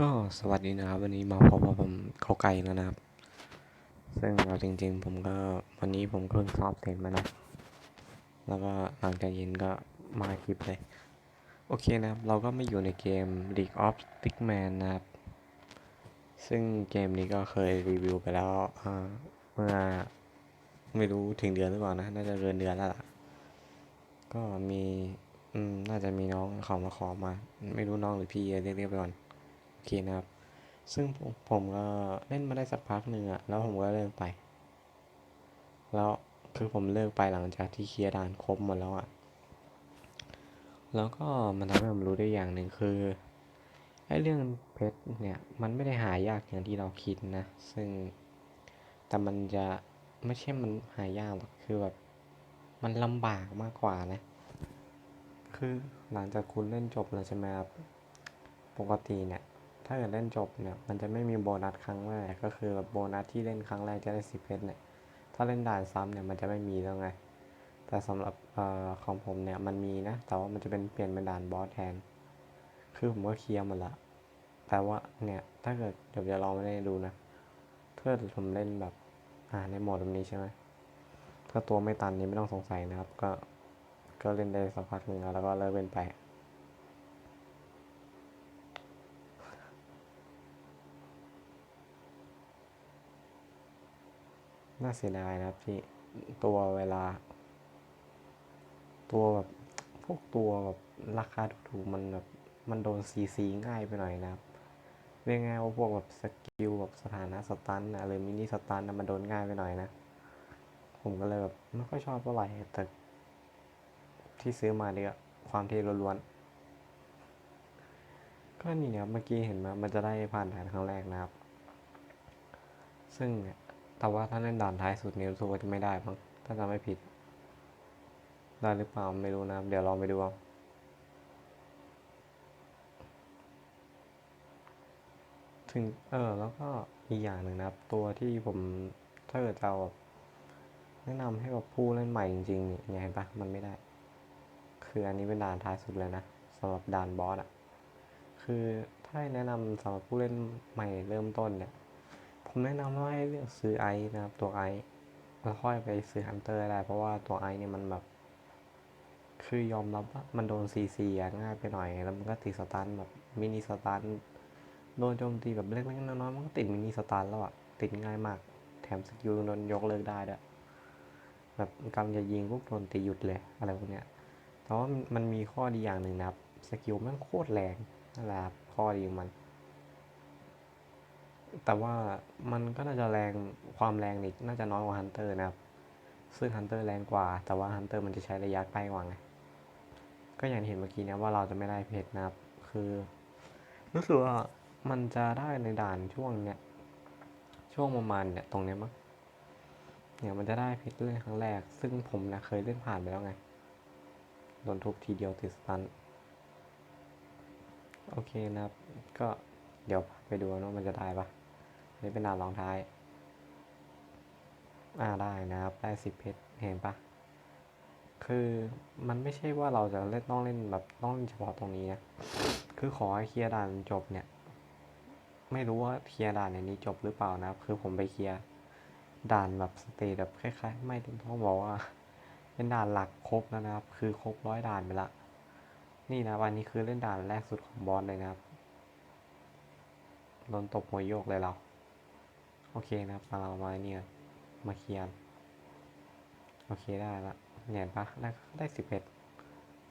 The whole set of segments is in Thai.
ก็สวัสดีนะครับ วันนี้มาพบกับผมเข้าไก่แล้วนะครับ ซึ่งเอาจริงๆ ผมก็วันนี้ผมเพิ่งสอบเสร็จมานะ แล้วก็หลังจากเย็นก็มาคลิปเลย โอเคนะครับ เราก็ไม่อยู่ในเกม League of Stickman นะครับ ซึ่งเกมนี้ก็เคยรีวิวไปแล้วเมื่อไม่รู้ถึงเดือนหรือเปล่านะ น่าจะเกินเดือนแล้วล่ะ ก็มี อืม น่าจะมีน้องเขามาขอมา ไม่รู้น้องหรือพี่เรียกเรียกไปก่อน เคนะครับ ซึ่งผมก็เล่นมาได้สักพักหนึ่งอะแล้วผมก็เลิกไป แล้วคือผมเลิกไปหลังจากที่เคลียร์ด่านครบหมดแล้วอะแล้วก็มันทำให้ผมรู้ได้อย่างหนึ่งคือไอ้เรื่องเพชรเนี่ยมันไม่ได้หายากอย่างที่เราคิดนะ ซึ่งแต่มันจะไม่ใช่มันหายากหรอกคือแบบมันลำบากมากกว่านะ คือหลังจากคุณเล่นจบแล้วใช่ไหมครับ ปกติเนี่ย ถ้าเกิดเล่นจบเนี่ยมันจะไม่มีโบนัสครั้งแรกก็คือแบบโบนัสที่เล่นครั้งแรกจะได้สิบเพชรเนี่ยถ้าเล่นด่านซ้ำเนี่ยมันจะไม่มีแล้วไง แต่สำหรับเอ่อของผมเนี่ยมันมีนะ แต่ว่ามันจะเป็นเปลี่ยนเป็นด่านบอสแทน คือผมก็เคลียร์หมดละแต่ว่าเนี่ยถ้าเกิดเดี๋ยวจะลองไม่ได้ดูนะถ้าเกิดผมเล่นแบบอ่าในโหมดแบบนี้ใช่ไหมถ้าตัวไม่ตันนี้ไม่ต้องสงสัยนะครับ ก็ก็เล่นได้สักพักหนึ่งแล้วก็เลิกเล่นไป น่าเสียดายนะครับที่ตัวเวลา ตัวแบบพวกตัวแบบราคาถูกๆมันแบบมันโดนซีซีง่ายไปหน่อยนะครับเรียกง่ายว่าพวกแบบสกิลแบบสถานะสตันนะหรือมินิสตันนะมันโดนง่ายไปหน่อยนะ ผมก็เลยแบบไม่ค่อยชอบเท่าไหร่แต่ที่ซื้อมาเนี่ยความเท่ล้วนๆก็นี่นะครับเมื่อกี้เห็นไหมมันจะได้ผ่านด่านครั้งแรกนะครับ ซึ่งเนี่ย แต่ว่าถ้าเล่นด่านท้ายสุดนี้รู้สึกว่าจะไม่ได้มั้งถ้าจำไม่ผิด ได้หรือเปล่าไม่รู้นะเดี๋ยวลองไปดูเอาถึงเออแล้วก็อีกอย่างหนึ่งนะครับ ตัวที่ผมถ้าเกิดจะเอาแบบแนะนำให้แบบผู้เล่นใหม่จริงๆเนี่ยเห็นปะมันไม่ได้ คืออันนี้เป็นด่านท้ายสุดเลยนะสำหรับด่านบอสอะคือถ้าให้แนะนำสำหรับผู้เล่นใหม่เริ่มต้นเนี่ย ผมแนะนำว่าให้เลือกซื้อไอนะครับตัวไอแล้วค่อยไปซื้อฮันเตอร์ได้ เพราะว่าตัวไอเนี่ยมันแบบ คือยอมรับว่ามันโดนซีซีง่ายไปหน่อย แล้วมันก็ติดสตันแบบมินิสตันโดนโจมตีแบบเล็กๆน้อยๆมันก็ติดมินิสตันแล้วอะติดง่ายมาก แถมสกิลโดนยกเลิกได้ด้วยแบบกำลังจะยิงปุ๊บโดนตีหยุดเลยอะไรพวกเนี้ยแต่ว่ามันมีข้อดีอย่างหนึ่งนะครับสกิลแม่งโคตรแรงนั่นแหละข้อดีของมัน แต่ว่ามันก็น่าจะแรงความแรงนี่น่าจะน้อยกว่าฮันเตอร์นะครับ ซึ่งฮันเตอร์แรงกว่า แต่ว่าฮันเตอร์มันจะใช้ระยะใกล้กว่าไง ก็อย่างเห็นเมื่อกี้นะว่าเราจะไม่ได้เพชรนะครับ คือรู้สึกว่ามันจะได้ในด่านช่วงเนี้ยช่วงประมาณเนี่ยตรงเนี้ยมั้งเนี่ยมันจะได้เพชรเล่นครั้งแรก ซึ่งผมนะเคยเล่นผ่านไปแล้วไงโดนทุบทีเดียวติดสตันโอเคนะครับ ก็เดี๋ยวไปดูนว่ามันจะได้ปะ นี่เป็นด่านรองท้าย อ่าได้นะครับ ได้สิบเพชร เห็นปะ คือมันไม่ใช่ว่าเราจะเล่นต้องเล่นแบบต้องเล่นเฉพาะตรงนี้นะ คือขอให้เคลียร์ด่านจบเนี่ย ไม่รู้ว่าเคลียร์ด่านในนี้จบหรือเปล่านะครับ คือผมไปเคลียร์ด่านแบบสเตจแบบคล้าย ๆ ไม่ต้องบอกว่า เป็นด่านหลักครบแล้วนะครับ คือครบร้อยด่านไปละ นี่นะวันนี้คือเล่นด่านแรกสุดของบอสเลยนะครับโดนตบหัวโยกเลยเรา โอเคนะครับมาเรามาเนี่ยมาเคลียร์โอเคได้ละเนี่ยเห็นปะได้ได้สิบเอ็ด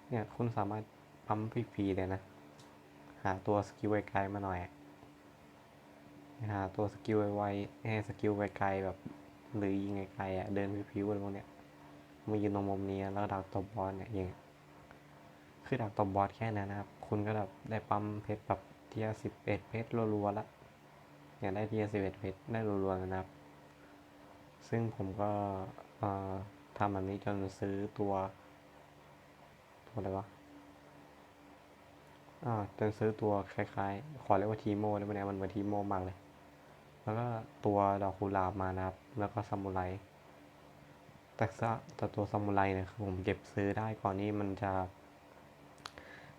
เนี่ยคุณสามารถปั๊มฟรีๆเลยนะ หาตัวสกิลไกลๆมาหน่อยหาตัวสกิลไวๆให้สกิลไกลๆแบบหรือยิงไกลๆอะเดินพิวๆอะไรพวกเนี้ยมายืนตรงมุมนี้แล้วดักตบบอลเนี่ยอย่างคือดักตบบอสแค่นั้นนะครับ คุณก็แบบได้ปั๊มเพชรแบบเทียสิบเอ็ดเพชรรัวๆละ เนี่ยได้ทียสิบเอ็ดเพชรได้รัวๆนะครับ ซึ่งผมก็ทำแบบนี้จนซื้อตัว ตัวอะไรวะอ่าจนซื้อตัวคล้ายๆ ขอเรียกว่าทีโมได้ไหมเนี่ยมันเหมือนทีโมมากเลย แล้วก็ตัวดอกกุหลาบมานะครับ แล้วก็ซามูไรแต่ซะแต่ตัวซามูไรเนี่ยคือผมเก็บซื้อได้ก่อนนี้มันจะ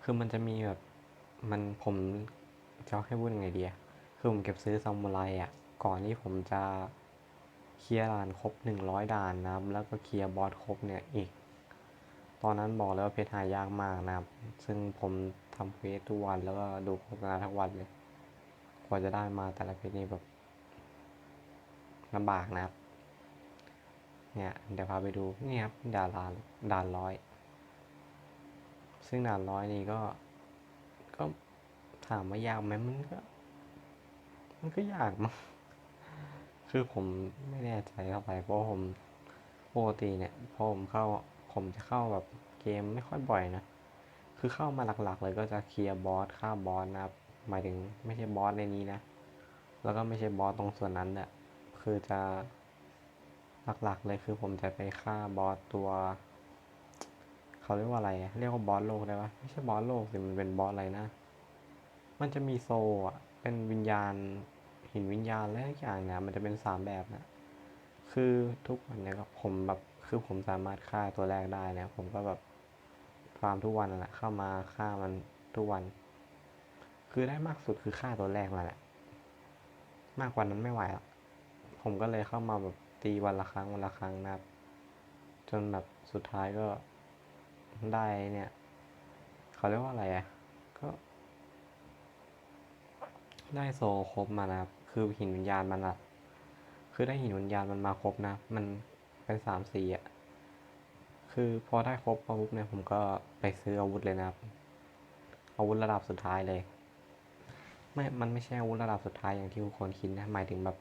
คือมันจะมีแบบ มันผมจะให้พูดยังไงดีอะ คือผมเก็บซื้อซามูไรอะ ก่อนที่ผมจะเคลียร์ด่านครบหนึ่งร้อยด่านนะครับ แล้วก็เคลียร์บอสครบเนี่ยอีก ตอนนั้นบอกเลยว่าเพชรหายากมากนะครับ ซึ่งผมทำเควสทุกวันแล้วก็ดูโฆษณาทั้งวันเลย กว่าจะได้มาแต่ละเพชรนี่แบบลำบากนะครับ เนี่ยเดี๋ยวพาไปดูนี่ครับด่านานด่านร้อย ซึ่งด่านร้อยนี่ก็ก็ถามว่ายากไหมมันก็ มันก็ยากมั้งคือผมไม่แน่ใจเท่าไหร่เพราะผมปกติเนี่ยพอผมเข้าผมจะเข้าแบบเกมไม่ค่อยบ่อยนะ คือเข้ามาหลักๆ เลยก็จะเคลียร์บอสฆ่าบอสนะครับหมายถึงไม่ใช่บอสในนี้นะ แล้วก็ไม่ใช่บอสตรงส่วนนั้นแหละคือจะหลักๆ เลยคือผมจะไปฆ่าบอสตัวเขาเรียกว่าอะไร เรียกว่าบอสโลกได้ปะไม่ใช่บอสโลกสิมันเป็นบอสอะไรนะ มันจะมีโซอะ เป็นวิญญาณหินวิญญาณและทุกอย่างเนี่ยมันจะเป็นสามแบบนะ คือทุกวันเนี่ยก็ผมแบบคือผมสามารถฆ่าตัวแรกได้นะ ผมก็แบบฟาร์มทุกวันนั่นแหละเข้ามาฆ่ามันทุกวัน คือได้มากสุดคือฆ่าตัวแรกนั่นแหละ มากกว่านั้นไม่ไหวละผมก็เลยเข้ามาแบบตีวันละครั้งวันละครั้งนะครับ จนแบบสุดท้ายก็ได้เนี่ย เขาเรียกว่าอะไรอะ่ะ ก็ ได้โซครบมานะครับ คือหินวิญญาณมันอะคือได้หินวิญญาณมันมาครบนะ มันเป็นสามสีอะคือพอได้ครบอาวุธเนี่ยผมก็ไปซื้ออาวุธเลยนะครับ อาวุธระดับสุดท้ายเลย ไม่ มันไม่ใช่อาวุธระดับสุดท้ายอย่างที่ทุกคนคิดนะ หมายถึงแบบ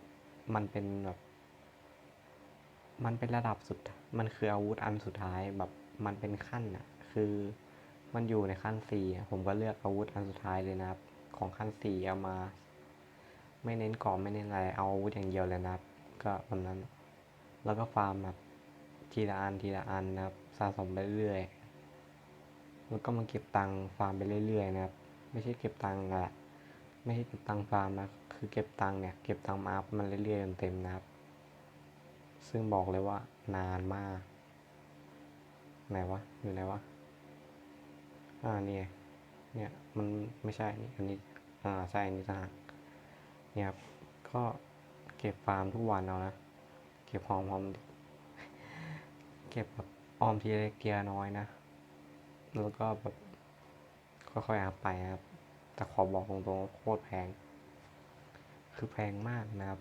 มันเป็นแบบ มันเป็นระดับสุด มันคืออาวุธอันสุดท้ายแบบ มันเป็นขั้นอะคือมันอยู่ในขั้นสี่ผมก็เลือกอาวุธอันสุดท้ายเลยนะครับ ของขั้นสี่เอามา ไม่เน้นกราะไม่เน้นอะไร เอาอาวุธอย่างเดียวเลยนะครับ ก็วันนั้น แล้วก็ฟาร์มแบบทีละอันทีละอันนะครับ สะสมไปเรื่อยแล้วก็มาเก็บตังค์ฟาร์มไปเรื่อยๆนะครับ ไม่ใช่เก็บตังค์อะไม่ใช่เก็บตังค์ฟาร์มนะ คือเก็บตังค์เนี่ยเก็บตังค์มาอัพมันเรื่อยๆจนเต็มนะครับ ซึ่งบอกเลยว่านานมาก ไหนวะ อยู่ไหนวะ อ่าเนี่ยเนี่ย มันไม่ใช่นี่อันนี้ อ่า ใช่ อันนี้ต่างหาก เนี่ยครับ ก็เก็บฟาร์มทุกวันเอานะ เก็บหอมหอมเก็บแบบออมทีเล็กทีละน้อยนะ แล้วก็แบบค่อยๆอัพไปนะครับ แต่ขอบอกตรงๆโคตรแพง คือแพงมากนะครับ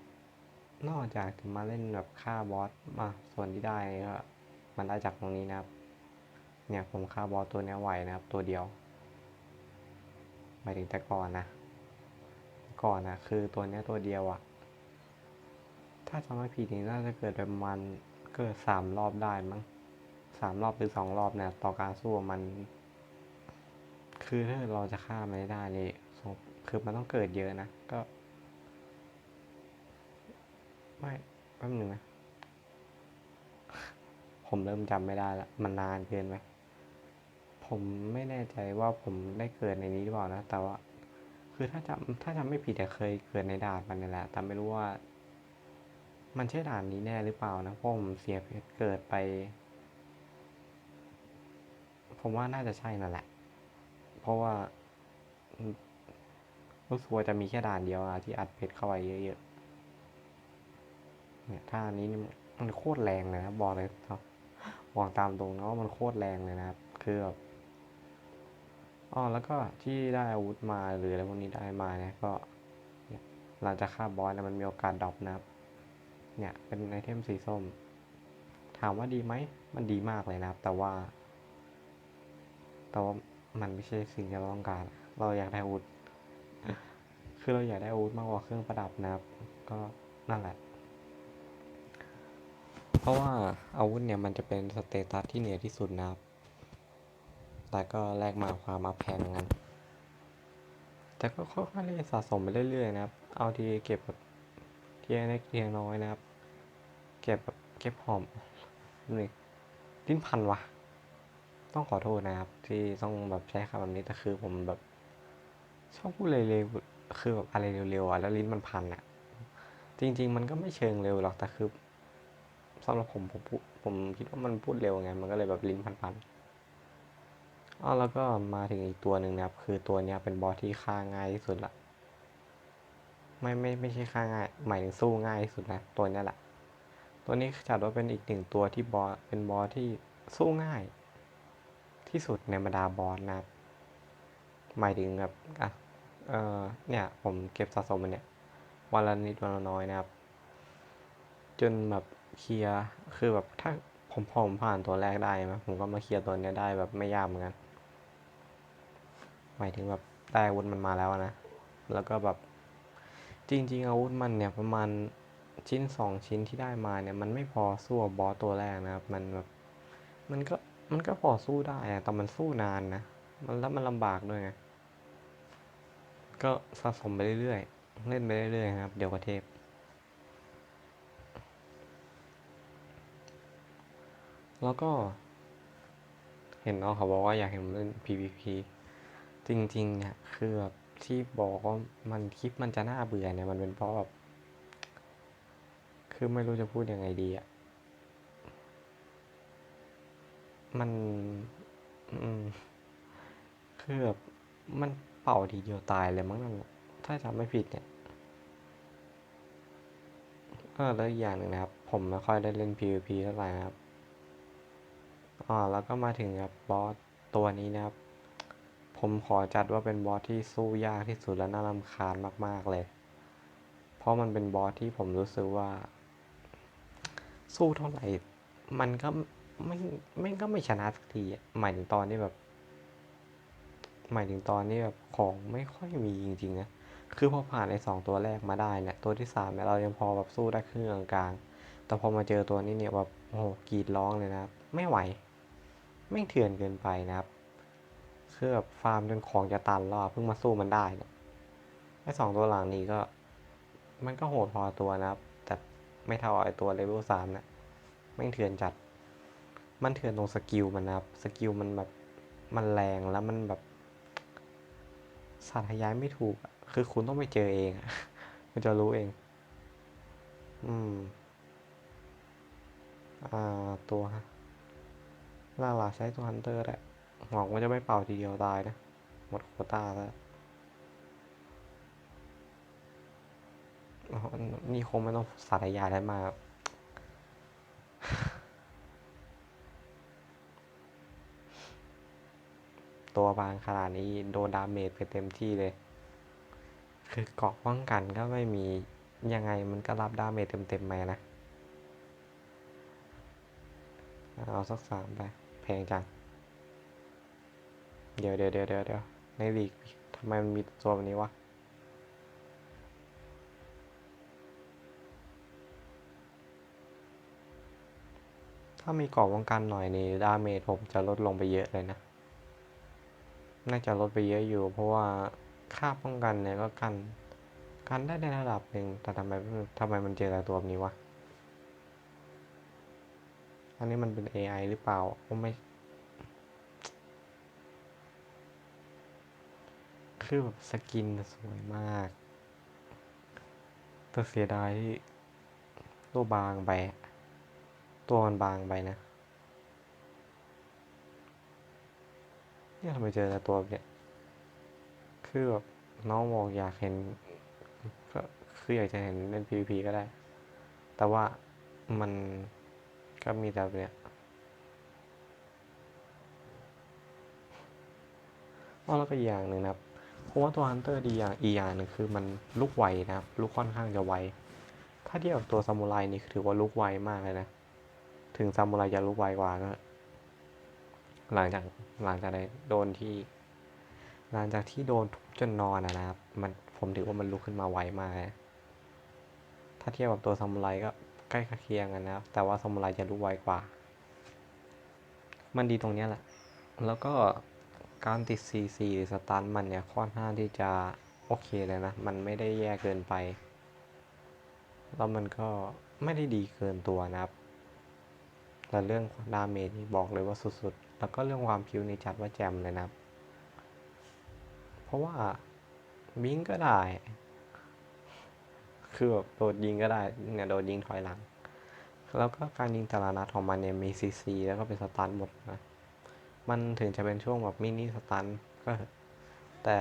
นอกจากจะมาเล่นแบบฆ่าบอสมาส่วนที่ได้ก็มันได้จากตรงนี้นะครับ เนี่ยผมฆ่าบอสตัวนี้ไหวนะครับ ตัวเดียวหมายถึงแต่ก่อนนะ ก่อนนะคือตัวเนี้ยตัวเดียวอะถ้าจำไม่ผิดนี่น่าจะเกิดประมาณเกิดสามรอบได้มั้งสามรอบหรือสองรอบเนี่ยต่อการสู้มัน คือถ้าเราจะฆ่ามันไม่ได้นี่คือมันต้องเกิดเยอะนะก็ ไม่แป๊บหนึงนะผมเริ่มจำไม่ได้ละมันนานเกินไปผมไม่แน่ใจว่าผมได้เกิดในนี้หรือเปล่านะ แต่ว่า คือถ้าจำถ้าจำไม่ผิดแต่เคยเกิดในด่านมันนี่แหละ แต่ไม่รู้ว่า มันใช่ด่านนี้แน่หรือเปล่านะผมเสียเพชรเกิดไป ผมว่าน่าจะใช่นั่นแหละ เพราะว่ารู้สึกว่าจะมีแค่ด่านเดียวอะที่อัดเพชรเข้าไปเยอะๆ เนี่ยถ้าอันนี้นี่มันโคตรแรงเลยนะบอกเลยครับบอกตามตรงนะว่ามันโคตรแรงเลยนะครับ คือแบบ อ๋อแล้วก็ที่ได้อาวุธมาหรืออะไรพวกนี้ได้มาเนี่ยก็เนี่ยหลังจากฆ่าบอสนี่ยมันมีโอกาสดรอปนะครับ เนี่ยเป็นไอเทมสีส้ม ถามว่าดีไหมมันดีมากเลยนะครับ แต่ว่า แต่ว่ามันไม่ใช่สิ่งที่เราต้องการ เราอยากได้อาวุธ คือเราอยากได้อาวุธมากกว่าเครื่องประดับนะครับ ก็นั่นแหละ เพราะว่าอาวุธเนี่ยมันจะเป็นสเตตัสที่เหนือที่สุดนะครับ แต่ก็แลกมาความมาแพงเหมือนกัน แต่ก็ค่อยๆเล่นสะสมไปเรื่อยๆนะครับ เอาทีเก็บแบบทีละเล็กทีละน้อยนะครับ เก็บแบบเก็บหอมนี่ลิ้นพันวะต้องขอโทษนะครับ ที่ต้องแบบใช้คำแบบนี้แต่คือผมแบบชอบพูดเร็วๆคือแบบอะไรเร็วๆอะแล้วลิ้นมันพันอะ จริง ๆ มันก็ไม่เชิงเร็วหรอกแต่คือสำหรับผมผมผมคิดว่ามันพูดเร็วไง มันก็เลยแบบลิ้นพันๆ อ๋อแล้วก็มาถึงอีกตัวหนึ่งนะครับคือตัวเนี้ยเป็นบอสที่ฆ่าง่ายที่สุดละไม่ไม่ไม่ใช่ฆ่าง่ายหมายถึงสู้ง่ายที่สุดนะตัวเนี้ยแหละตัวนี้จัดว่าเป็นอีกหนึ่งตัวที่บอสเป็นบอสที่สู้ง่าย ที่สุดในบรรดาบอสนะครับหมายถึงแบบอะเออเนี่ยผมเก็บสะสมมันเนี่ยวันละนิดวันละน้อยนะครับ จนแบบเคลียร์คือแบบถ้าผมผมผ่านตัวแรกได้ไหมผมก็มาเคลียร์ตัวเนี้ยได้แบบไม่ยากเหมือนกัน หมายถึงแบบได้อาวุธมันมาแล้วนะ แล้วก็แบบจริง ๆ อาวุธมันเนี่ยประมาณชิ้นสองชิ้นที่ได้มาเนี่ย มันไม่พอสู้บอสตัวแรกนะครับ มันแบบมันก็มันก็พอสู้ได้อะแต่มันสู้นานนะมันแล้วมันลำบากด้วยไงก็สะสมไปเรื่อยๆ เล่นไปเรื่อยๆครับ เดี๋ยวก็เทพแล้วก็ เห็นน้องเขาบอกว่าอยากเห็นผมเล่น PVP จริงๆเนี่ยคือแบบที่บอกว่ามันคลิปมันจะน่าเบื่อเนี่ยมันเป็นเพราะแบบคือไม่รู้จะพูดยังไงดีอะมันอืมคือแบบมันเป่าทีเดียวตายเลยมั้งนั่นถ้าจำไม่ผิดเนี่ยเออแล้วอีกอย่างหนึ่งนะครับ ผมไม่ค่อยได้เล่น PVP เท่าไหร่นะครับอ๋อแล้วก็มาถึงกับบอสตัวนี้นะครับ ผมขอจัดว่าเป็นบอสที่สู้ยากที่สุดและน่ารำคาญมาก ๆ เลย เพราะมันเป็นบอสที่ผมรู้สึกว่า สู้เท่าไหร่ มันก็ไม่ไม่ก็ไม่ชนะสักทีหมายถึงตอนที่แบบ หมายถึงตอนนี้แบบของไม่ค่อยมีจริง ๆ นะ คือพอผ่านไอ้สองตัวแรกมาได้เนี่ย ตัวที่สามเนี่ยเรายังพอแบบสู้ได้ครึ่งกลางๆ แต่พอมาเจอตัวนี้เนี่ยแบบโอ้โหกรีดร้องเลยนะ ไม่ไหว ไม่เถื่อนเกินไปนะครับ คือแบบฟาร์มจนของจะตันแล้วเพิ่งมาสู้มันได้เนี่ยไอ้สองตัวหลังนี้ก็ มันก็โหดพอตัวนะครับ แต่ไม่เท่าไอ้ตัวเลเวลสามนะแม่งเถื่อนจัด มันเถื่อนตรงสกิลมันนะครับ สกิลมันแบบมันแรงแล้วมันแบบสาธยายไม่ถูก คือคุณต้องไปเจอเองอะคุณจะรู้เอง อืม อ่าตัวล่าหลาใช้ตัวฮันเตอร์แหละ หวังว่าจะไม่เป่าทีเดียวตายนะ หมดโคต้าแล้วนี่คงไม่ต้องสาธยายอะไรมาตัวบางขนาดนี้โดนดาเมจไปเต็มที่เลย คือเกาะป้องกันก็ไม่มียังไงมันก็รับดาเมจเต็มๆมานะ เอาสักสามไป แพงจัง เดี๋ยวเดี๋ยวเดี๋ยวเดี๋ยวเดี๋ยวในลีกทำไมมันมีตัวแบบนี้วะถ้ามีกราะป้องกันหน่อยนี่ดาเมจผมจะลดลงไปเยอะเลยนะ น่าจะลดไปเยอะอยู่ เพราะว่าค่าป้องกันเนี่ยก็กันกันได้ในระดับหนึ่งแต่ทำไมทำไมมันเจอแต่ตัวแบบนี้วะ อันนี้มันเป็น AI หรือเปล่าผมไม่ คือแบบสกินสวยมากแต่เสียดายตัวบางไป ตัวมันบางไปนะ เนี่ยทำไมเจอแต่ตัวแบบเนี่ย คือแบบน้องบอกอยากเห็น ก็คืออยากจะเห็นเล่น PVP ก็ได้ แต่ว่ามันก็มีแต่เนี้ยอ๋อแล้วก็อย่างหนึ่งนะครับ ราะว่าตัวฮันเตอร์ดีอย่างอีอย่างหนึ่งคือมันลุกไวนะครับลุกค่อนข้างจะไว ถ้าเทียบกับตัวซามูไรนี่ถือว่าลุกไวมากเลยนะ ถึงซามูไรจะลุกไวกว่าก็ หลังจากหลังจากได้โดนที่ หลังจากที่โดนทุบจนนอนนะครับ มันผมถือว่ามันลุกขึ้นมาไวมากนะถ้าเทียบกับตัวซามูไรก็ใกล้เคียงกันนะครับ แต่ว่าซามูไรจะลุกไวกว่า มันดีตรงนี้แหละ แล้วก็ การติด CC หรือสตันมันเนี่ยค่อนข้างที่จะโอเคเลยนะ มันไม่ได้แย่เกินไป แล้วมันก็ไม่ได้ดีเกินตัวนะครับ แต่เรื่องดาเมจนี่บอกเลยว่าสุดๆ แล้วก็เรื่องความพิวนี่จัดว่าแจมเลยนะครับ เพราะว่าบิงก็ได้ คือแบบโดดยิงก็ได้ เนี่ยโดดยิงถอยหลัง แล้วก็การยิงแต่ละนัดของมันเนี่ยมีซีซีแล้วก็เป็นสตันหมดนะ มันถึงจะเป็นช่วงแบบมินิสตันก็แต่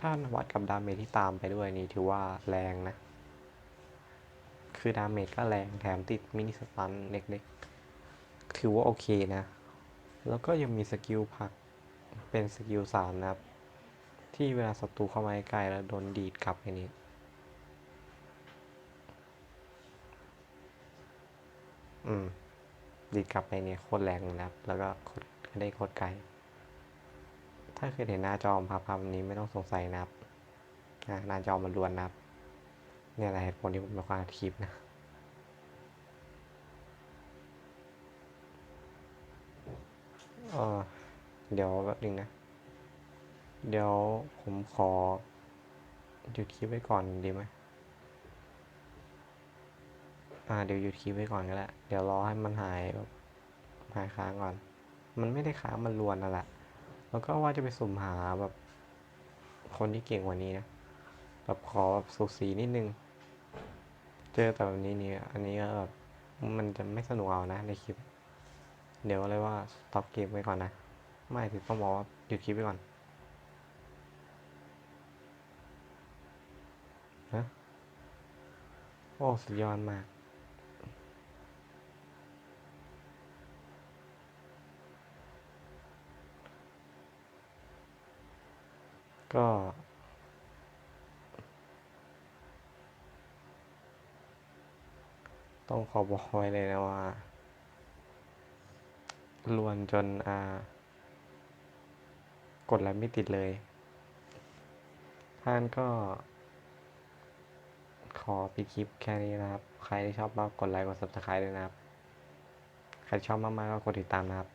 ถ้าวัดกับดาเมจที่ตามไปด้วยนี่ถือว่าแรงนะ คือดาเมจก็แรงแถมติดมินิสตันเล็กๆ ถือว่าโอเคนะ แล้วก็ยังมีสกิลผักเป็นสกิลสามนะครับ ที่เวลาศัตรูเข้ามาใกล้แล้วโดนดีดกลับไปนี้อืมดีดกลับไปเนี่ยโคตรแรงนะครับ แล้วก็โค ได้โคตรไกล ถ้าเคยเห็นหน้าจอภาพภาพนี้ไม่ต้องสงสัยนะครับหน้าจอมันล้วนนะครับ เนี่ยแหละเหตุผลที่ผมม่ควรอัดคลิปนะเออเดี๋ยวแป๊บนึงนะ เดี๋ยวผมขอหยุดคลิปไว้ก่อนดีไหมอ่าเดี๋ยวหยุดคลิปไว้ก่อนก็ได้วเดี๋ยวรอให้มันหายแบบหายค้างก่อน มันไม่ได้ค้างมันรวนนั่นแหละ แล้วก็ว่าจะไปสุ่มหาแบบคนที่เก่งกว่านี้นะ แบบขอแบบสูสีนิดนึง เจอแต่แบบนี้นี่อันนี้ก็แบบมันจะไม่สนุกเอานะในคลิป เดี๋ยวเลยว่าสต็อปเกมไว้ก่อนนะ ไม่ถึงต้องบอกว่าหยุดคลิปไว้ก่อนฮะโอ้สุดยอดมาก ก็ต้องขอบอกไว้เลยนะว่าลวนจนอ่ากดไลค์ไม่ติดเลย ท่านก็ ขอปิดคลิปแค่นี้นะครับ ใครที่ชอบมากกดไลค์กด subscribe ด้วยนะครับ ใครชอบมากๆก็กดติดตามนะครับ